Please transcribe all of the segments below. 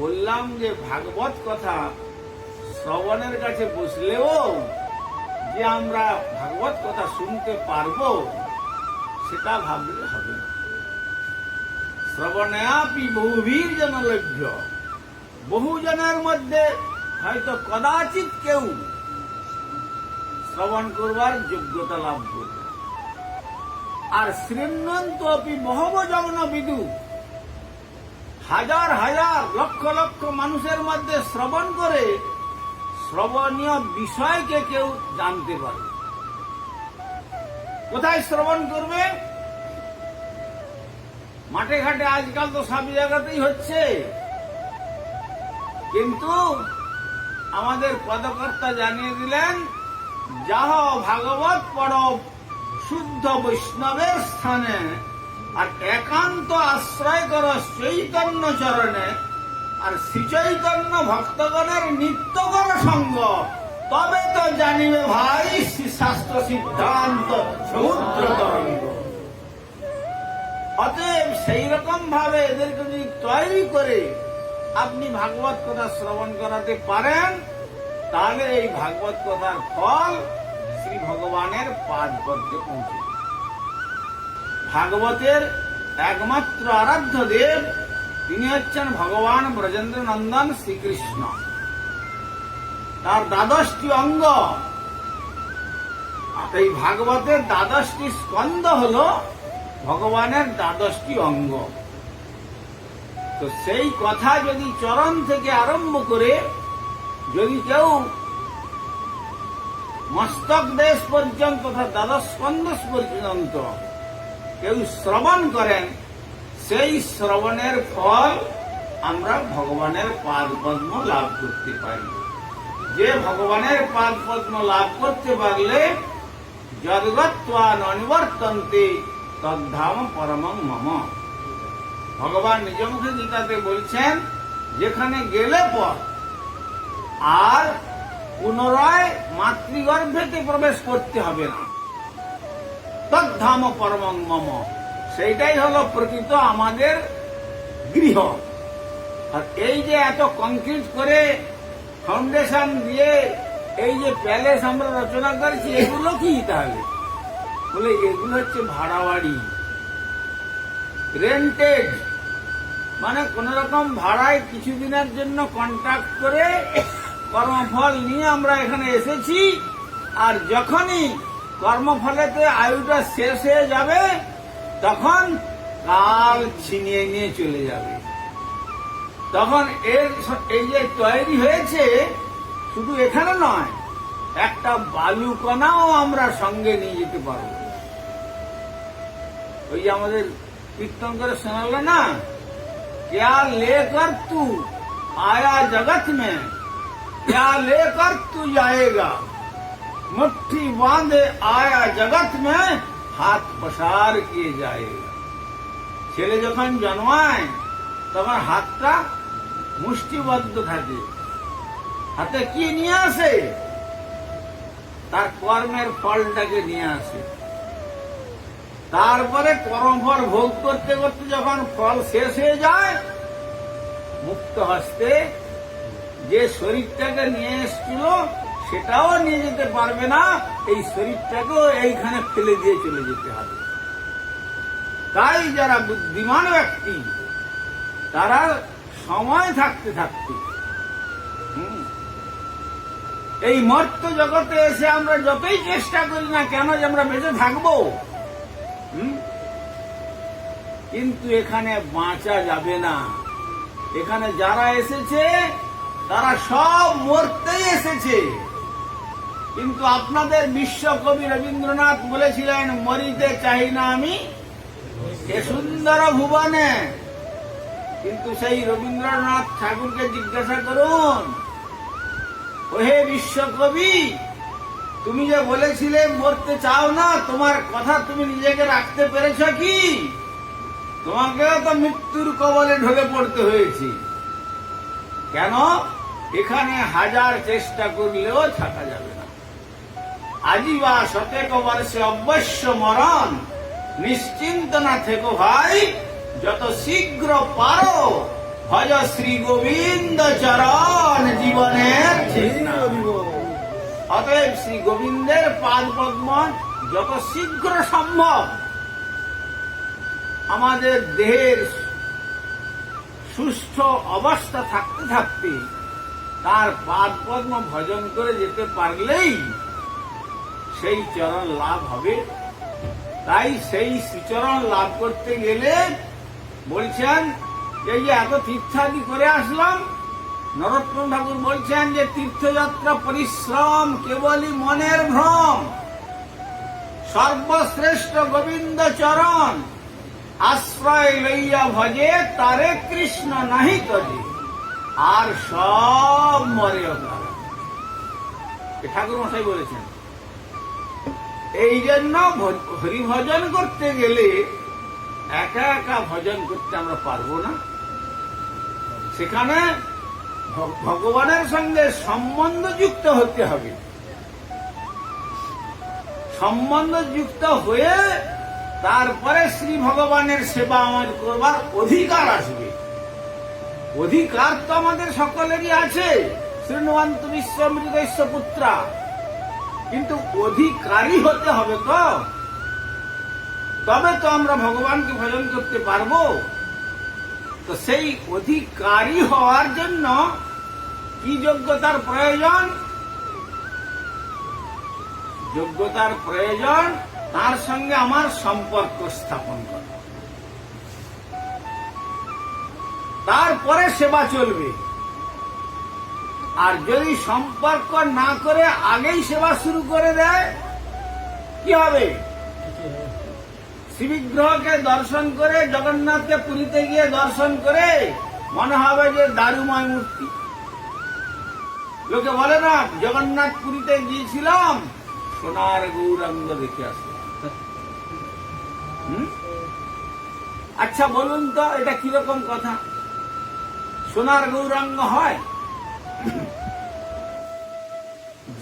বললাম যে ভাগবত কথা শ্রবণের কাছে বসলেও যে আমরা ভাগবত কথা শুনতে পারব, সেটা ভাবলে হবে শ্রবণাপি বহুবীর জন লভ্য। বহু জনের মধ্যে হয়তো কদাচিৎ কেউ শ্রবণ করবার যোগ্যতা লাভ করবে। আর শ্রীমন্ত অপি বহব জগন বিদু হাজার হাজার লক্ষ লক্ষ মানুষের মধ্যে শ্রবণ করে শ্রবণীয় বিষয়কে কেউ জানতে পারে। কোথায় শ্রবণ করবে? মাঠে ঘাটে আজকাল তো সব জায়গাতেই হচ্ছে। কিন্তু আমাদের পদকর্তা জানিয়ে দিলেন, যাহ ভাগবত পরব শুদ্ধ বৈষ্ণবের স্থানে। আর একান্ত আশ্রয় কর চৈতন্য চরণে, আর শ্রীচৈতন্য ভক্তগণের নিত্য কর সঙ্গ। তবে তো জানিবে ভাই শাস্ত্র সিদ্ধান্ত সমুদ্র তরঙ্গ। অতএব সেই রকম ভাবে এদেরকে যদি তৈরি করে আপনি ভাগবত কথা শ্রবণ করাতে পারেন, তাহলে এই ভাগবত কথার ফল শ্রী ভগবানের পাদ পদ্মে পৌঁছে ভাগবতের একমাত্র আরাধ্য দেব, তিনি হচ্ছেন ভগবান ব্রজেন্দ্র নন্দন শ্রীকৃষ্ণ। তার দ্বাদশটি অঙ্গ। এই ভাগবতের দ্বাদশটি স্কন্দ হল ভগবানের দ্বাদশটি অঙ্গ। তো সেই কথা যদি চরণ থেকে আরম্ভ করে যদি কেউ মস্তক দেশ পর্যন্ত তথা দ্বাদশ স্কন্দ পর্যন্ত কেউ শ্রবণ করেন, সেই শ্রবণের ফল আমরা ভগবানের পাদ পদ্ম লাভ করতে পারি। যে ভগবানের পাদ পদ্ম লাভ করতে পারলে যদগত্বা ননিবর্তন্তে তদ্ধাম পরমং মম। ভগবান নিজ মুখে গীতাতে বলছেন, যেখানে গেলে পর আর পুনরায় মাতৃগর্ভেতে প্রবেশ করতে হবে না। তদ্ধাম পরমং মম। সেইটাই হলো প্রকৃত আমাদের গৃহ। আর এই যে এত কংক্রিট করে ফাউন্ডেশন দিয়ে এই যে প্যালেস আমরা রচনা করেছি, এগুলো কি তাহলে? বলে এগুলো হচ্ছে ভাড়া বাড়ি রেন্টেড মানে কোন রকম ভাড়ায় কিছুদিনের জন্য কন্ট্রাক্ট করে কর্মফল নিয়ে আমরা এখানে এসেছি, আর যখনই কর্মফলেতে আয়ুটা শেষ হয়ে যাবে তখন কাল ছিনিয়ে নিয়ে চলে যাবে তখন এর স- এই যে তৈরি হয়েছে শুধু এখানে নয় একটা বালুকণাও আমরা সঙ্গে নিয়ে যেতে পারবো ওই যে আমাদের কীর্তন করে শোনালো না क्या लेकर तू आया जगत में क्या लेकर तू जाएगा मुट्ठी बांधे आया जगत में হাত প্রসার কিয়ে যায়গা ছেলে যখন জন্মায় তখন হাতটা মুষ্টিবদ্ধ থাকে হাতে কি নিয়ে আসে তার কর্মের ফলটাকে নিয়ে আসে তারপরে কর্মফল ভোগ করতে করতে যখন ফল শেষ হয়ে যায় মুক্ত হস্তে যে শরীরটাকে নিয়ে এসছিল সেটাও নিয়ে যেতে পারবে না। এই শরীরটাকেও এইখানে ফেলে দিয়ে চলে যেতে হবে। তাই যারা বুদ্ধিমান ব্যক্তি, তারা সময় থাকতে থাকতে এই মর্ত জগতে এসে আমরা যতই চেষ্টা করি না কেন যে আমরা বেঁচে থাকব? কিন্তু এখানে বাঁচা যাবে না। এখানে যারা এসেছে, তারা সব মরতেই এসেছে। কিন্তু আপনাদের বিশ্বকবি রবীন্দ্রনাথ বলেছিলেন, মরিতে চাই না আমি এ সুন্দর ভুবনে। কিন্তু সেই রবীন্দ্রনাথ ঠাকুরকে জিজ্ঞাসা করুন, ওহে বিশ্বকবি তুমি যে বলেছিলে মরতে চাও না, তোমার কথা তুমি নিজেকে রাখতে পেরেছ কি? তোমাকেও তো মৃত্যুর কবলে ঢলে পড়তে হয়েছে। কেন? এখানে হাজার চেষ্টা করলেও থাকা যাবে আজিবা শতেক বর্ষে অবশ্য মরণ। নিশ্চিন্ত না থেকো ভাই, যত শীঘ্র পারো, ভজ শ্রী গোবিন্দ চরণ জীবনের অতএব শ্রী গোবিন্দের পাদ পদ্ম যত শীঘ্র সম্ভব আমাদের দেহের সুস্থ অবস্থা থাকতে থাকতে তার পাদ পদ্ম ভজন করে যেতে পারলেই সেই চরণ লাভ হবে। তাই সেই শ্রীচরণ লাভ করতে গেলে বলছেন, এই যে এত তীর্থাদি করে আসলাম, নরোত্তম ঠাকুর বলছেন যে তীর্থযাত্রা পরিশ্রম কেবলই মনের ভ্রম। সর্বশ্রেষ্ঠ গোবিন্দ চরণ, আশ্রয় লইয়া ভজে তারে কৃষ্ণ নাহি তজে, আর সব মরে ঠাকুর মশাই বলেছেন। এই জন্য হরিভজন করতে গেলে একা একা ভজন করতে আমরা পারব না। সেখানে ভগবানের সঙ্গে সম্বন্ধ যুক্ত হতে হবে। সম্বন্ধ যুক্ত হয়ে তারপরে শ্রী ভগবানের সেবা আমাদের করবার অধিকার আসবে। অধিকার তো আমাদের সকলেরই আছে। শ্রীনুবন্ত বিশ্বমৃত পুত্রা। কিন্তু অধিকারী হতে হবে তো। তবে তো আমরা ভগবানকে ভজন করতে পারব। তো সেই অধিকারী হওয়ার জন্য কি যোগ্যতার প্রয়োজন? যোগ্যতার প্রয়োজন তার সঙ্গে আমার সম্পর্ক স্থাপন করা। তারপরে সেবা চলবে। আর যদি সম্পর্ক না করে আগেই সেবা শুরু করে দেয়, কি হবে? শিবিগ্রহকে দর্শন করে, জগন্নাথকে পুরীতে গিয়ে দর্শন করে, মনে হবে যে দারুময় মূর্তি। লোকে বলে না, জগন্নাথ পুরীতে গিয়েছিলাম, সোনার গৌরাঙ্গ দেখে আসলাম? আচ্ছা বলুন তো, এটা কীরকম কথা? সোনার গৌরাঙ্গ হয়?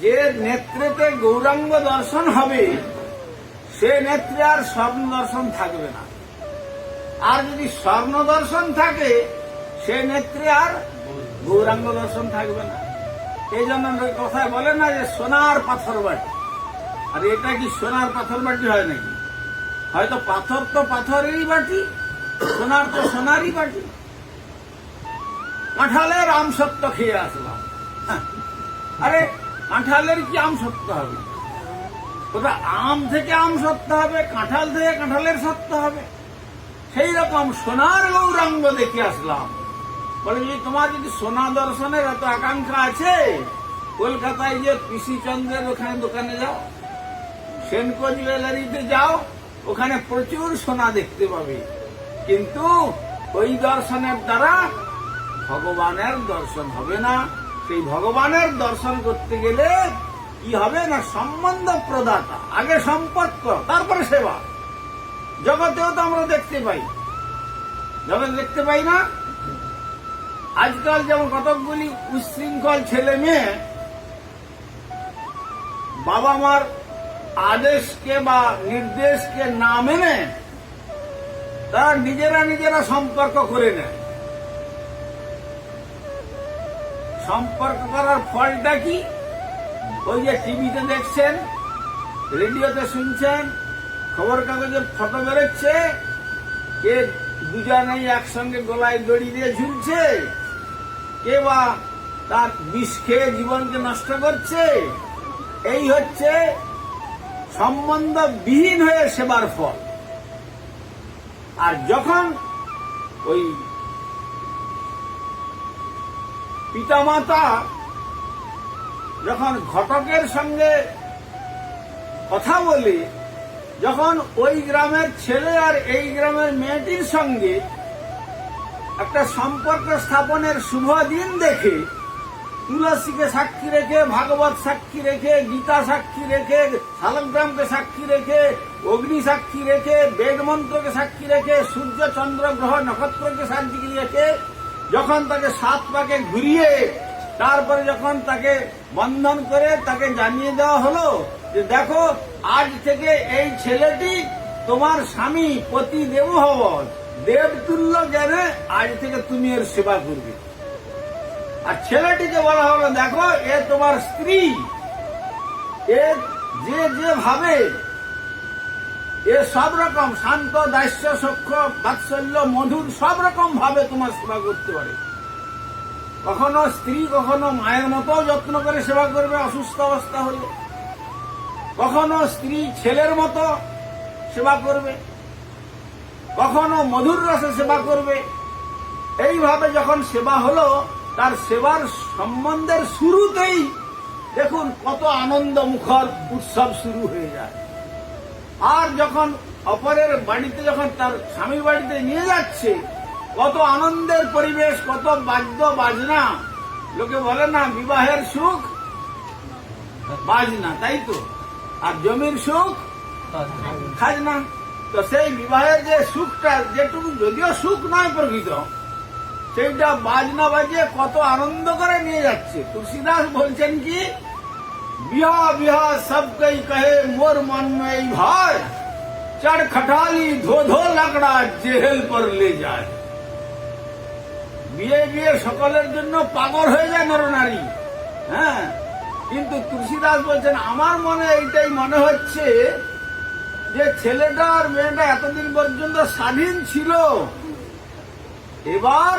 যে নেত্রেতে গৌরাঙ্গ দর্শন হবে, সে নেত্রে আর স্বর্ণ দর্শন থাকবে না। আর যদি স্বর্ণ দর্শন থাকে, সে নেত্রে আর গৌরাঙ্গ দর্শন থাকবে না। এই জন্য কথায় বলে না যে সোনার পাথর বাটি। আর এটা কি সোনার পাথর বাটি হয় নাকি? হয়তো পাথর তো পাথরেরই বাটি, সোনার তো সোনারই বাটি। কাঁঠালের আম সত্য খেয়ে আসলাম। হ্যাঁ। আরে কাঁঠালের কি আম সত্য হবে? ওটা আম থেকে আম সত্য হবে, কাঁঠাল থেকে কাঁঠালের সত্য হবে? সেই রকম সোনার গৌরাঙ্গ দেখে আসলাম। বলে যে তোমার যদি সোনা দর্শনের এত আকাঙ্ক্ষা আছে, কলকাতায় যে কৃষি চন্দ্রের ওখানে দোকানে যাও, সেনকো জুয়েলারিতে যাও, ওখানে প্রচুর সোনা দেখতে পাবে। কিন্তু ওই দর্শনের দ্বারা ভগবানের দর্শন হবে না, সেই ভগবানের দর্শন করতে গেলে কি হবে না, সম্বন্ধ প্রদাতা, আগে সম্পর্ক তারপরে সেবা। জগতেও তো আমরা দেখতে পাই। জগৎ দেখতে পাই না? আজকাল যেমন কতকগুলি উচ্ছৃঙ্খল ছেলে মেয়ে বাবা মার আদেশকে বা নির্দেশকে না মেনে তারা নিজেরা নিজেরা সম্পর্ক করে নেয়। সম্পর্ক করার ফলটা কি? ওই যে টিভিতে দেখছেন, রেডিওতে শুনছেন খবর কাগজের ফটো বেরোচ্ছে, কে দুজনেই একসঙ্গে গলায় দড়ি দিয়ে ঝুলছে, কে বা তার বিষ খেয়ে জীবনকে নষ্ট করছে, এই হচ্ছে সম্বন্ধ বিহীন হয়ে সেবার ফল। আর যখন ওই পিতামাতা যখন ঘটকের সঙ্গে কথা বলে, যখন ওই গ্রামের ছেলে আর এই গ্রামের মেয়েটির সঙ্গে একটা সম্পর্ক স্থাপনের শুভ দিন দেখে, তুলসীকে সাক্ষী রেখে, ভাগবত সাক্ষী রেখে, গীতা সাক্ষী রেখে, শালগ্রামকে সাক্ষী রেখে, অগ্নি সাক্ষী রেখে বেদ মন্ত্রকে সাক্ষী রেখে, সূর্য চন্দ্র গ্রহ নক্ষত্রকে সাক্ষী রেখে যখন তাকে সাত পাকে ঘুরিয়ে, তারপরে যখন তাকে বন্ধন করে তাকে জানিয়ে দেওয়া হলো যে দেখো, আজ থেকে এই ছেলেটি তোমার স্বামী পতি দেব হব দেবতুল্য জ্ঞানে আজ থেকে তুমি এর সেবা করবে। আর ছেলেটিকে বলা হলো, দেখো, এ তোমার স্ত্রী। এ যে যে ভাবে এ সব রকম শান্ত, দাস্য সক্ষ বাৎসল্য, মধুর সব রকম ভাবে তোমার সেবা করতে পারে। কখনো স্ত্রী, কখনো মায়ের মতো যত্ন করে সেবা করবে, অসুস্থ অবস্থা হলে। কখনো স্ত্রী ছেলের মতো সেবা করবে। কখনো মধুর রসে সেবা করবে। এইভাবে যখন সেবা হলো, তার সেবার সম্বন্ধের শুরুতেই দেখুন কত আনন্দ মুখর উৎসব শুরু হয়ে যায়। আর যখন অপরের বাড়িতে যখন তার স্বামীর বাড়িতে নিয়ে যাচ্ছে, কত আনন্দের পরিবেশ, কত বাদ্য বাজনা। লোকে বলে না, বিবাহের সুখ, বাজনা, তাই তো? আর জমির সুখ, খাজনা। তো সেই বিবাহের যে সুখটা, যেটুকু যদিও সুখ নয় প্রকৃত, সেইটা বাজনা বাজিয়ে কত আনন্দ করে নিয়ে যাচ্ছে। তুলসীদাস বলছেন কি বিহা বিহা সব কই কহে মোর মন में ভাই চড় খটালি ধো ধো লাকড়া জেহেল পর লে যায় বিয়ে বিয়ে সকলের জন্য পাগল হয়ে যায় নরনারী হ্যাঁ কিন্তু তুলসীদাস বলছেন আমার মনে এইটাই মনে হচ্ছে যে ছেলেটা আর মেয়েটা এতদিন পর্যন্ত স্বাধীন ছিল। এবার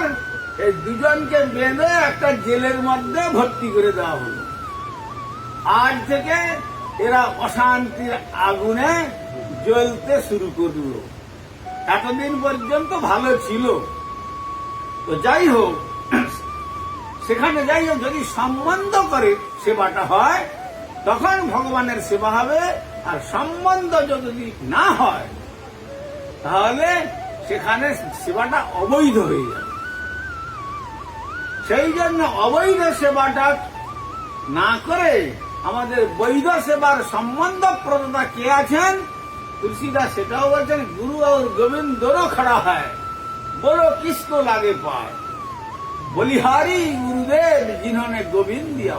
এই দুজনকে বেঁধে একটা জেলের মধ্যে ভর্তি করে দেওয়া হলো। আজ থেকে এরা অশান্তির আগুনে জ্বলতে শুরু করল। এতদিন পর্যন্ত ভালো ছিল। তো যাই হোক, সেখানে যাই হোক, যদি সম্বন্ধ করে সেবাটা হয়, তখন ভগবানের সেবা হবে। আর সম্বন্ধ যদি না হয়, তাহলে সেখানে সেবাটা অবৈধ হয়ে যাবে। সেই জন্য অবৈধ সেবাটা না করে আমাদের বৈধ সেবার সম্বন্ধ প্রদাতা কে আছেন? তুলসীদাস সেটাও বলছেন, গুরু আর গোবিন্দ খড়া হয়, বড় কৃষ্ণ লাগে পায়। বলিহারি গুরুদেব জিনে গোবিন্দ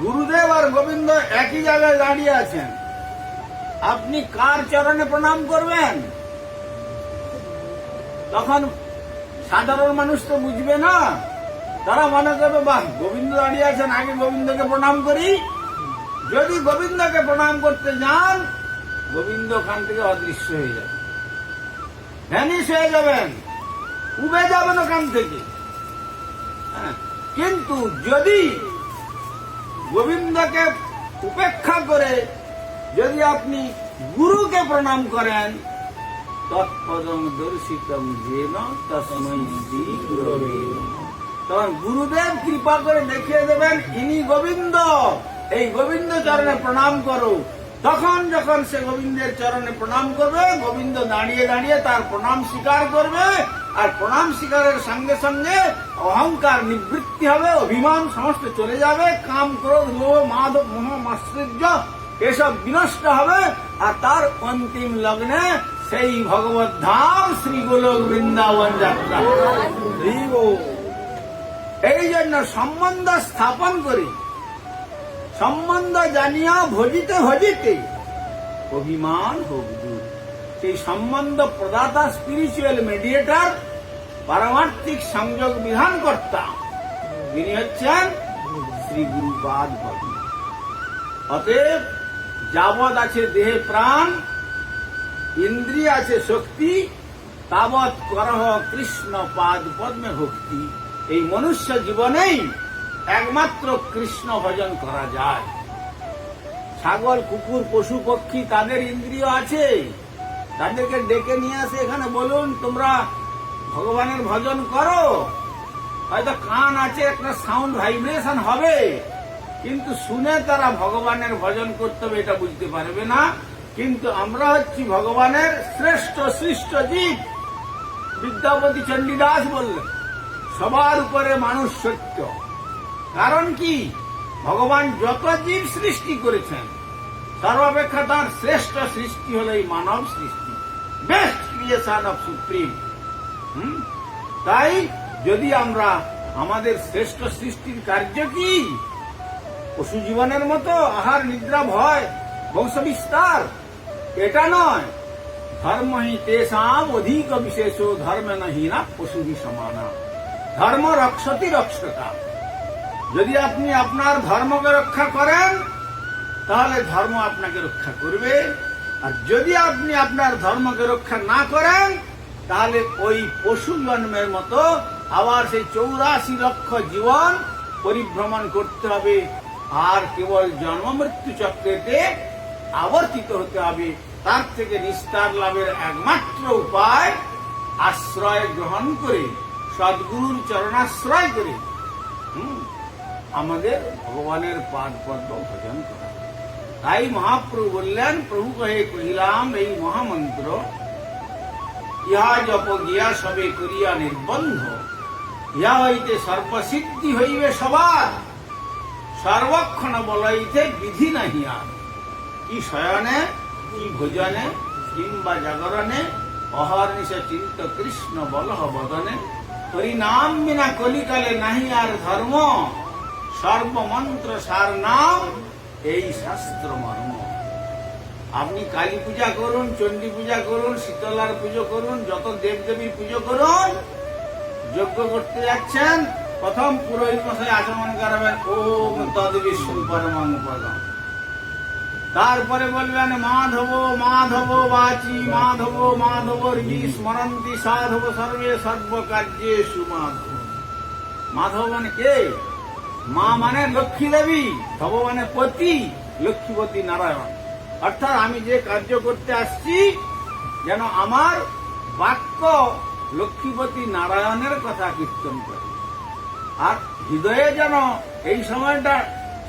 গুরুদেব আর গোবিন্দ একই জায়গায় দাঁড়িয়ে আছেন। আপনি কার চরণে প্রণাম করবেন? তখন সাধারণ মানুষ তো বুঝবে না। তারা মনে করবে বাহ গোবিন্দ দাঁড়িয়ে আছেন আগে গোবিন্দকে প্রণাম করি। যদি গোবিন্দকে প্রণাম করতে যান গোবিন্দ ওখান থেকে অদৃশ্য হয়ে যাবে। ভ্যানিশ হয়ে যাবেন উবে যাবেন ওখান থেকে। হ্যাঁ, কিন্তু যদি গোবিন্দকে উপেক্ষা করে যদি আপনি গুরুকে প্রণাম করেন তৎপদম দর্শিতম যেন তসময় গুরবে। তখন গুরুদেব কৃপা করে দেখিয়ে দেবেন ইনি গোবিন্দ। এই গোবিন্দ চরণে প্রণাম করো। তখন যখন সে গোবিন্দের চরণে প্রণাম করবে গোবিন্দ দাঁড়িয়ে দাঁড়িয়ে তার প্রণাম স্বীকার করবে আর প্রণাম স্বীকারের সঙ্গে সঙ্গে অহংকার নিবৃত্তি হবে অভিমান সমস্ত চলে যাবে কাম ক্রোধ লোহ মাধব মোহ মাশ্চর্য এসব বিনষ্ট হবে আর তার অন্তিম লগ্নে সেই ভগবত ধাম শ্রী গোলক বৃন্দাবন যাত্রা। এই জন্য সম্বন্ধ স্থাপন করে। সম্বন্ধ জানিয়া ভজিতে ভজিতে অভিমান হোক দূর। সেই সম্বন্ধ প্রদাতা স্পিরিচুয়াল মেডিয়েটার পারমার্থিক সংযোগ বিধান কর্তা তিনি হচ্ছেন শ্রী ভগবান অতএব যাবৎ আছে দেহে প্রাণ, ইন্দ্রিয় আছে শক্তি, তাবৎ করহ কৃষ্ণ পাদ পদ্মে ভক্তি। এই মনুষ্য জীবনেই একমাত্র কৃষ্ণ ভজন করা যায়। ছাগল, কুকুর, পশু, পক্ষী, তাদের ইন্দ্রিয় আছে। তাদেরকে ডেকে নিয়ে আসে এখানে, বলুন, তোমরা ভগবানের ভজন করো। হয়তো কান আছে, একটা সাউন্ড ভাইব্রেশন হবে। কিন্তু শুনে তারা ভগবানের ভজন করতে হবে, এটা বুঝতে পারবে না। কিন্তু আমরা হচ্ছি ভগবানের শ্রেষ্ঠ, সৃষ্ট জীব। বিদ্যাপতি চণ্ডীদাস বললেন সবার উপরে মানুষ সত্য। কারণ কি? ভগবান যত জীব সৃষ্টি করেছেন, সর্বাপেক্ষা তার শ্রেষ্ঠ সৃষ্টি হল এই মানব সৃষ্টি। Best creation of supreme? তাই যদি আমরা আমাদের শ্রেষ্ঠ সৃষ্টির কার্য কি? পশু জীবনের মতো আহার, নিদ্রা, ভয়, বংশ বিস্তার। এটা নয়। ধর্ম হি তেসাম অধিক বিশেষ ধর্ম না পশু সমানা। ধর্ম রক্ষতি রক্ষতা। যদি আপনি আপনার ধর্মকে রক্ষা করেন, তাহলে ধর্ম আপনাকে রক্ষা করবে। আর যদি আপনি আপনার ধর্মকে রক্ষা না করেন, তাহলে ওই পশু জন্মের মতো আবার সেই চৌরাশি লক্ষ জীবন পরিভ্রমণ করতে হবে। আর কেবল জন্ম মৃত্যু চক্রেতে আবর্তিত হতে হবে। তার থেকে নিস্তার লাভের একমাত্র উপায় আশ্রয় গ্রহণ করে। সদ্গুরুর চরণাশ্রয় করে। আমাদের ভগবানের পাদ পদ্ম ভজন করা। তাই মহাপ্রভু বললেন, প্রভু কহে, কহিলাম, এই মহামন্ত্র, ইহা জপ গিয়া সবে করিয়া নির্বন্ধ। ইহা হইতে সর্বসিদ্ধি হইবে সবার। সর্বক্ষণ বলাইতে বিধি নাহি আর। কি শয়নে, কি ভোজনে, কিংবা জাগরণে, অহর্নিশে চিন্ত কৃষ্ণ বলহ বদনে হরিনাম বিনা কলিকালে নাহি আর ধর্ম। সর্বমন্ত্র সার নাম, এই শাস্ত্র মর্ম আপনি কালী পূজা করুন, চণ্ডী পূজা করুন, শীতলার পুজো করুন, যত দেবদেবীর পুজো করুন, যজ্ঞ করতে যাচ্ছেন, প্রথম পুরোহিত মশাই আচমন করাবেন, ওম তদ পরমং পদম। তারপরে বলবেন মাধব মাধব বাচি, মাধব মাধব ঋষি স্মরন্তি, সাধব সর্বে সর্বকার্যে সুমাধব মাধব। মানে কে? মা মানে লক্ষ্মী দেবী ধব মানে পতি, লক্ষ্মীপতি নারায়ণ। অর্থাৎ আমি যে কার্য করতে আসছি, যেন আমার বাক্য লক্ষ্মীপতি নারায়ণের কথা কীর্তন করে। আর হৃদয়ে যেন এই সময়টা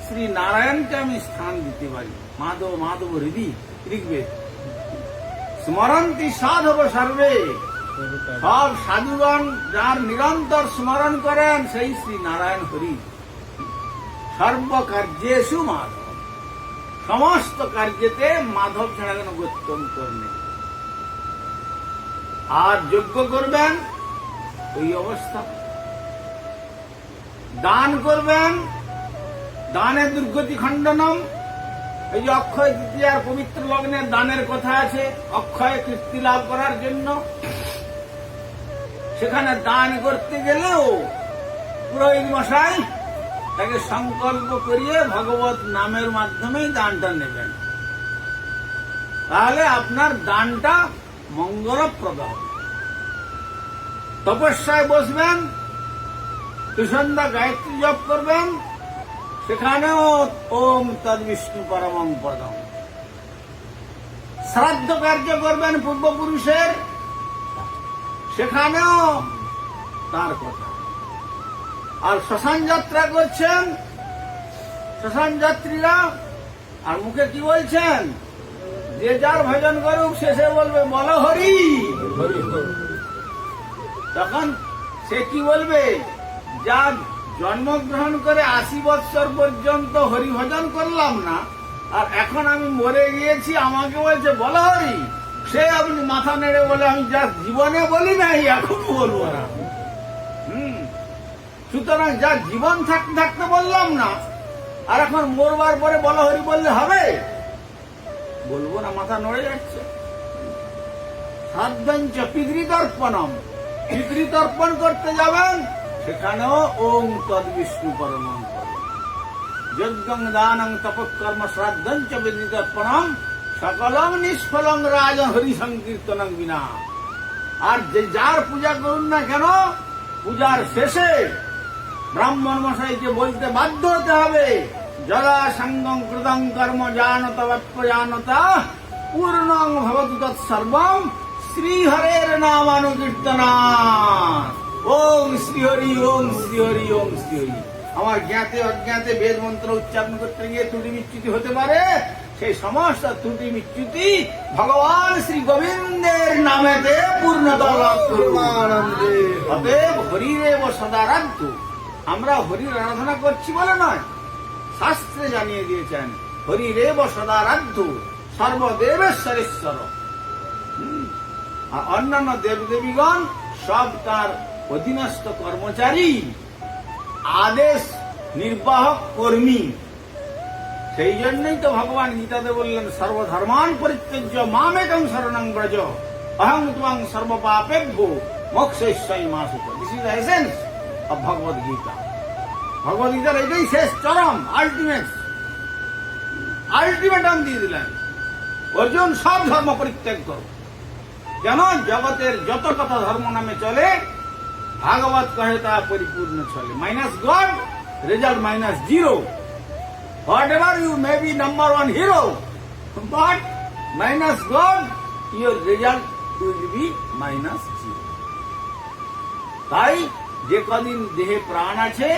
শ্রী নারায়ণকে আমি স্থান দিতে পারি। মাধব মাধব হৃদি ঋগ্বেদ স্মরন্তি সাধব সর্বে। সব সাধুগণ যার নিরন্তর স্মরণ করেন সেই শ্রী নারায়ণ হরি। সর্বকার্যেশু মাধব। সমস্ত কার্যেতে মাধব ছাড়া কোনো গত্যন্তর নেই। আর যজ্ঞ করবেন, ওই অবস্থা। দান করবেন, দানের দুর্গতি খণ্ডনম এই যে অক্ষয় তৃতীয়ার পবিত্র লগ্নে দানের কথা আছে, অক্ষয় কীর্তি লাভ করার জন্য। সেখানে দান করতে গেলেও পুরোহিত মশাই তাকে সংকল্প করিয়ে ভগবত নামের মাধ্যমেই দানটা নেবেন। তাহলে আপনার দানটা মঙ্গলপ্রদ হবে। তপস্যায় বসবেন তুষন্দা গায়ত্রী জপ করবেন সেখানেও ওম তদ বিষ্ণু পরমং পদম। শ্রাদ্ধ কার্য করবেন পূর্বপুরুষের সেখানেও তার কথা। আর শ্মশান যাত্রা করছেন শ্মশান যাত্রীরা আর মুখে কি বলছেন? যে যার ভজন করুক শেষে বলবে বল হরি। তখন সে কি বলবে? যা জন্মগ্রহণ করে আশি বৎসর পর্যন্ত হরিভজন করলাম না। আর এখন আমি মরে গিয়েছি, আমাকে বলছে, বল হরি। সে আপনি মাথা নেড়ে বলে, আমি যা জীবনে বলি নাই, এখন বলব না। হুম। সুতরাং যা জীবন থাকতে থাকতে বললাম না, আর এখন মরবার পরে বল হরি বললে হবে? বলব না, মাথা নড়ে যাচ্ছে। সাধ্যাঞ্চ পিতৃতর্পণম। পিতৃতর্পণ করতে যাবেন সেখানেও ওম তদ বিষ্ণু পরমং পদম যজ্ঞং দানং তপকর্ম শ্রাদ্ধঞ্চ পিতৃতর্পণম সকলম নিষ্ফলং রাজ হরি সংকীর্তনং বিনা। আর যে যার পূজা করুন না কেন, পূজার শেষে ব্রাহ্মণ মশাইকে বলতে বাধ্য হতে হবে যদা সঙ্গম কৃতং কর্ম জানত জানতা পূর্ণং ভবতু তৎসর্বম, শ্রীহরের নামানুকীর্তনা ওম শ্রীহরি ওম শ্রীহরি ওম শ্রীহরি আমার জ্ঞাতে অজ্ঞাতে বেদ মন্ত্র উচ্চারণ করতে গিয়ে ত্রুটি বিচ্যুতি হতে পারে। সেই সমস্ত ত্রুটি বিচ্যুতি ভগবান শ্রী গোবিন্দের নামেতে পূর্ণতা লাভ অতএব হরিরেব সদারাধ্য আমরা হরির আরাধনা করছি বলে নয়। শাস্ত্রে জানিয়ে দিয়েছেন, হরিরেব সদারাধ্য সর্বদেবেশ্বরেশ্বর। আর অন্যান্য দেবদেবীগণ সব তার অধীনস্থ কর্মচারী, আদেশ নির্বাহক কর্মী। সেই জন্যই তো ভগবান গীতাতে বললেন সর্বধর্মান পরিত্যজ্য মামেকং শরণং ব্রজ, অহং ত্বং সর্বপাপেভ্যো মোক্ষেশ্বই মাসুত। This is essence of Bhagavad Gita Bhagavad গীতার এটাই শেষ চরম আলটিমেট আলটিমেটাম দিয়ে দিলেন। অর্জুন সব ধর্ম পরিত্যাগ করো কেন জগতের যত কথা ধর্ম নামে চলে কহে তা পরিপূর্ণ চলে। Minus God result minus zero whatever you may be number one hero but minus God your result will be minus zero তাই যে কদিন দেহে প্রাণ আছে,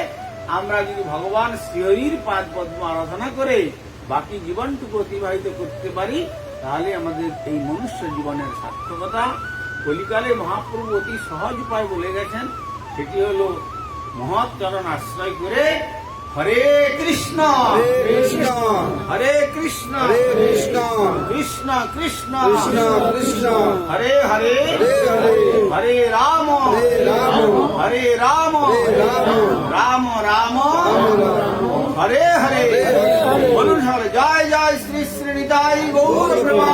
আমরা যদি ভগবান শ্রীহরির পাদ পদ্ম আরাধনা করে বাকি জীবনটুকু অতিবাহিত করতে পারি, তাহলে আমাদের এই মনুষ্য জীবনের সার্থকতা কলিকালে মহাপ্রভু অতি সহজ উপায় বলে গেছেন সেটি হলো মহৎ চরণ আশ্রয় করে হরে কৃষ্ণ। কৃষ্ণ। হরে কৃষ্ণ। কৃষ্ণ। কৃষ্ণ কৃষ্ণ। কৃষ্ণ কৃষ্ণ। হরে হরে। হরে রাম। হরে রাম। রাম। রাম। হরে হরে। বলুন জয় জয় শ্রী শ্রী নিতাই গৌর প্রেমা